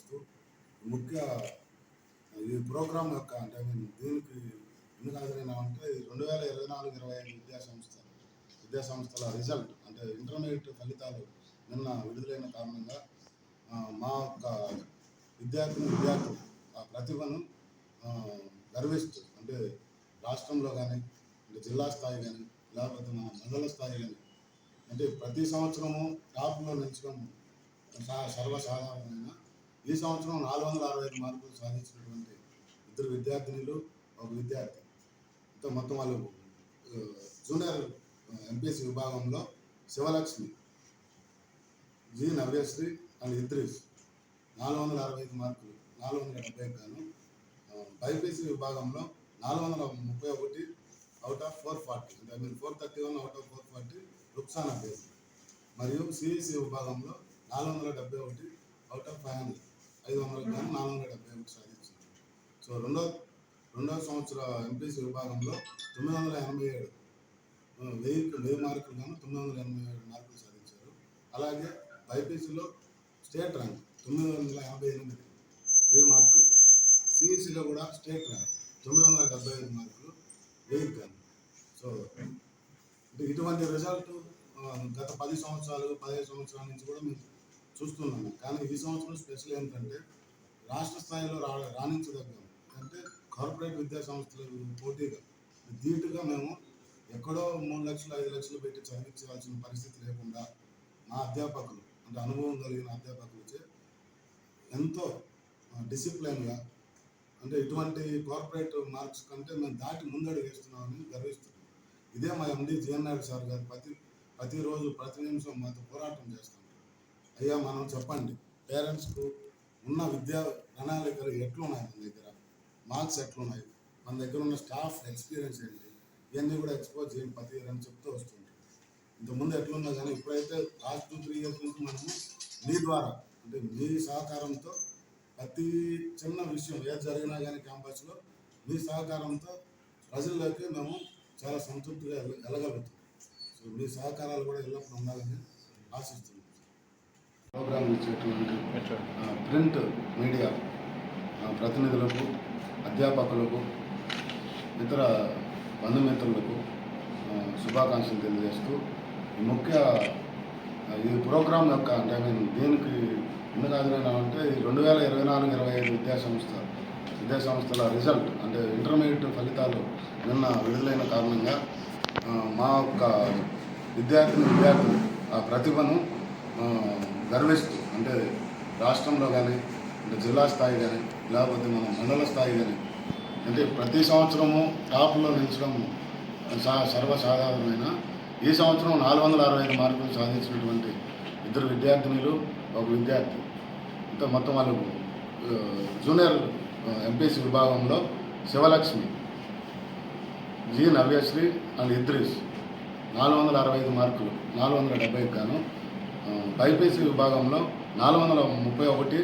తెలియజేస్తూ ముఖ్య ఈ ప్రోగ్రాం యొక్క అంటే ఐ మీన్ దీనికి ఎందుకు హాజరైనామంటే రెండు వేల ఇరవై నాలుగు ఇరవై ఐదు విద్యా సంస్థ విద్యా సంస్థల రిజల్ట్ అంటే ఇంటర్మీడియట్ ఫలితాలు నిన్న విడుదలైన కారణంగా మా యొక్క విద్యార్థిని విద్యార్థులు ఆ ప్రతిభను గర్విస్తూ అంటే రాష్ట్రంలో కానీ అంటే జిల్లా స్థాయి కానీ లేకపోతే మన మండల స్థాయి కానీ అంటే ప్రతి సంవత్సరము టాప్లో నిల్చడం సర్వసాధారణమైన ఈ సంవత్సరం నాలుగు వందల అరవై ఐదు మార్కులు సాధించినటువంటి ఇద్దరు విద్యార్థినులు ఒక విద్యార్థి. ఇంకా మొత్తం వాళ్ళు జూనియర్ ఎంపీసీ విభాగంలో శివలక్ష్మి జి నవ్యశ్రీ అండ్ ఇద్రీస్. నాలుగు వందల అరవై ఐదు మార్కులు నాలుగు వందల డెబ్బై గాను బైపీసీ విభాగంలో నాలుగు వందల ముప్పై ఒకటి అవుట్ ఆఫ్ ఫోర్ ఫార్టీ అంటే I mean four thirty one out of four forty Ruksana పేరు మరియు సిఈసి విభాగంలో నాలుగు వందల డెబ్బై ఒకటి అవుట్ ఆఫ్ ఫైవ్ హండ్రెడ్ ఐదు వందల గ్రాములు నాలుగు వందల డెబ్బై ఒకటి సాధించింది. సో రెండో రెండవ సంవత్సర ఎంపీసీ విభాగంలో తొమ్మిది వందల ఎనభై ఏడు వెయ్యి వెయ్యి మార్కులు గాను తొమ్మిది వందల ఎనభై ఏడు మార్కులు సాధించారు. అలాగే బైపీసీలో స్టేట్ ర్యాంక్ తొమ్మిది వందల యాభై ఎనిమిది వెయ్యి మార్కులు గాను సిఈసిలో కూడా స్టేట్ ర్యాంక్ తొమ్మిది వందల డెబ్బై ఐదు మార్కులు వెయ్యి గాను. సో అంటే ఇటువంటి రిజల్ట్ గత పది సంవత్సరాలు పదిహేను సంవత్సరాల నుంచి కూడా మేము చూస్తున్నాము. కానీ ఈ సంవత్సరం స్పెషల్ ఏంటంటే రాష్ట్ర స్థాయిలో రా రాణించదగ్గం. అంటే కార్పొరేట్ విద్యా సంస్థల పోటీగా ధీటుగా మేము ఎక్కడో మూడు లక్షలు ఐదు లక్షలు పెట్టి చదివించాల్సిన పరిస్థితి లేకుండా మా అధ్యాపకులు అంటే అనుభవం కలిగిన అధ్యాపకులచే ఎంతో డిసిప్లైన్గా అంటే ఇటువంటి కార్పొరేట్ మార్క్స్ కంటే మేము దాటి ముందడుగు వేస్తున్నామని గర్విస్తున్నాం. ఇదే మా ఎండి జీఎన్ నాయుడు సార్ గారు ప్రతి ప్రతిరోజు ప్రతి నిమిషం మాతో పోరాటం చేస్తాం అయ్యా మనం చెప్పండి. పేరెంట్స్కు ఉన్న విద్యా ప్రణాళికలు ఎట్లున్నాయి మన దగ్గర? మార్క్స్ ఎట్లున్నాయి? మన దగ్గర ఉన్న స్టాఫ్ ఎక్స్పీరియన్స్ ఏంటి? ఇవన్నీ కూడా ఎక్స్పోజ్ చేయండి ప్రతి ఇయర్ అని చెప్తూ వస్తుంటాం ఇంతకుముందు ఎట్లున్నా కానీ ఇప్పుడైతే లాస్ట్ టూ త్రీ ఇయర్స్ నుంచి మనము మీ ద్వారా అంటే మీ సహకారంతో ప్రతి చిన్న విషయం ఏది జరిగినా కానీ క్యాంపస్లో మీ సహకారంతో ప్రజల్లోకి మేము చాలా సంతృప్తిగా ఎలగలుగుతాం. వెళ్ళగలుగుతాం సో మీ సహకారాలు కూడా ఎల్లప్పుడూ ఉండాలని ఆశిస్తున్నాం. ప్రోగ్రామ్ ఇచ్చేటువంటి ప్రింట్ మీడియా ప్రతినిధులకు అధ్యాపకులకు ఇతర బంధుమిత్రులకు శుభాకాంక్షలు తెలియజేస్తూ ముఖ్య ఈ ప్రోగ్రాం యొక్క అంటే ఐ మీన్ దీనికి ఎందుకు హాజరైనామంటే ఈ రెండు వేల ఇరవై నాలుగు ఇరవై ఐదు విద్యా సంస్థ విద్యా సంస్థల రిజల్ట్ అంటే ఇంటర్మీడియట్ ఫలితాలు నిన్న విడుదలైన కారణంగా మా యొక్క విద్యార్థిని విద్యార్థులు ఆ ప్రతిభను గర్విస్తూ అంటే రాష్ట్రంలో కానీ అంటే జిల్లా స్థాయి కానీ లేకపోతే మన మండల స్థాయి కానీ అంటే ప్రతి సంవత్సరము టాప్లో నిలిచడం సా సర్వసాధారణమైన ఈ సంవత్సరం నాలుగు వందల అరవై ఐదు మార్కులు సాధించినటువంటి ఇద్దరు విద్యార్థినులు ఒక విద్యార్థి. ఇంకా మొత్తం వాళ్ళు జూనియర్ ఎంపీసీ విభాగంలో శివలక్ష్మి జి నవ్యశ్రీ అండ్ ఇద్రీస్. నాలుగు వందల అరవై ఐదు మార్కులు నాలుగు వందల డెబ్బైకి గాను బైపీసీ విభాగంలో నాలుగు వందల ముప్పై ఒకటి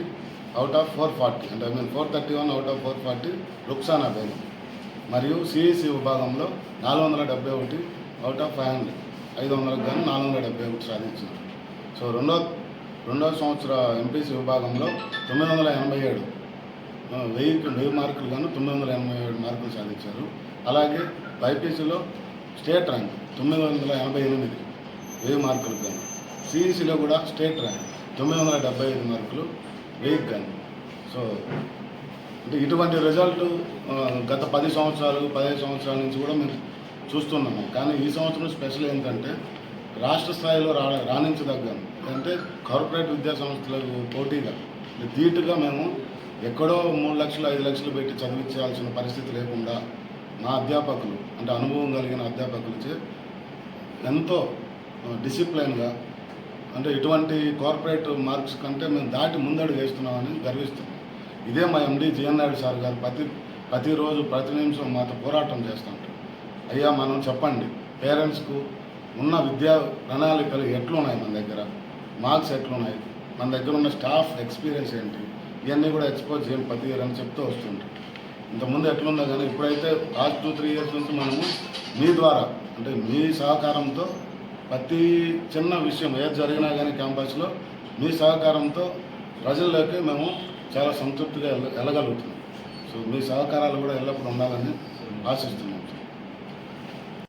అవుట్ ఆఫ్ ఫోర్ ఫార్టీ అంటే I mean four thirty one out of four forty Ruksana Begum మరియు సిఈసి విభాగంలో నాలుగు వందల డెబ్బై ఒకటి అవుట్ ఆఫ్ ఫైవ్ హండ్రెడ్ ఐదు వందలకు గాను నాలుగు వందల డెబ్బై ఒకటి సాధించారు సో రెండో రెండో సంవత్సర ఎంపీసీ విభాగంలో తొమ్మిది వందల ఎనభై ఏడు వెయ్యి వెయ్యి మార్కులు కానీ తొమ్మిది వందల ఎనభై ఏడు మార్కులు సాధించారు. అలాగే బైపీసీలో స్టేట్ ర్యాంక్ తొమ్మిది వందల ఎనభై ఎనిమిది వెయ్యి మార్కులు కానీ సిఈసిలో కూడా స్టేట్ ర్యాంక్ తొమ్మిది వందల డెబ్బై ఐదు మార్కులు వెయిట్ కానీ సో అంటే ఇటువంటి రిజల్ట్ గత పది సంవత్సరాలు పదిహేను సంవత్సరాల నుంచి కూడా మేము చూస్తున్నాము. కానీ ఈ సంవత్సరం స్పెషల్ ఏంటంటే రాష్ట్ర స్థాయిలో రా రాణించదగ్గాం. అంటే కార్పొరేట్ విద్యా సంస్థలకు పోటీగా ధీటుగా మేము ఎక్కడో మూడు లక్షలు ఐదు లక్షలు పెట్టి చదివించాల్సిన పరిస్థితి లేకుండా మా అధ్యాపకులు అంటే అనుభవం కలిగిన అధ్యాపకులచే ఎంతో డిసిప్లైన్గా అంటే ఇటువంటి కార్పొరేట్ మార్క్స్ కంటే మేము దాటి ముందడుగు వేస్తున్నామని గర్విస్తున్నాం. ఇదే మా ఎండి జిఎన్ నాయుడు సార్ గారు ప్రతి ప్రతిరోజు ప్రతి నిమిషం మాతో పోరాటం చేస్తుంటారు. అయ్యా మనం చెప్పండి పేరెంట్స్కు ఉన్న విద్యా ప్రణాళికలు ఎట్లున్నాయి మన దగ్గర? మార్క్స్ ఎట్లున్నాయి? మన దగ్గర ఉన్న స్టాఫ్ ఎక్స్పీరియన్స్ ఏంటి? ఇవన్నీ కూడా ఎక్స్పోజ్ చేయండి ప్రతి ఇయర్ అని చెప్తూ వస్తుంటారు. ఇంతకుముందు ఎట్లుందో కానీ ఇప్పుడైతే లాస్ట్ టూ త్రీ ఇయర్స్ నుంచి మనము మీ ద్వారా అంటే మీ సహకారంతో ప్రతి చిన్న విషయం ఏది జరిగినా కానీ క్యాంపస్లో మీ సహకారంతో ప్రజల్లోకి మేము చాలా సంతృప్తిగా వెళ్ళగలుగుతున్నాం సో మీ సహకారాలు కూడా ఎల్లప్పుడూ ఉండాలని ఆశిస్తున్నాం.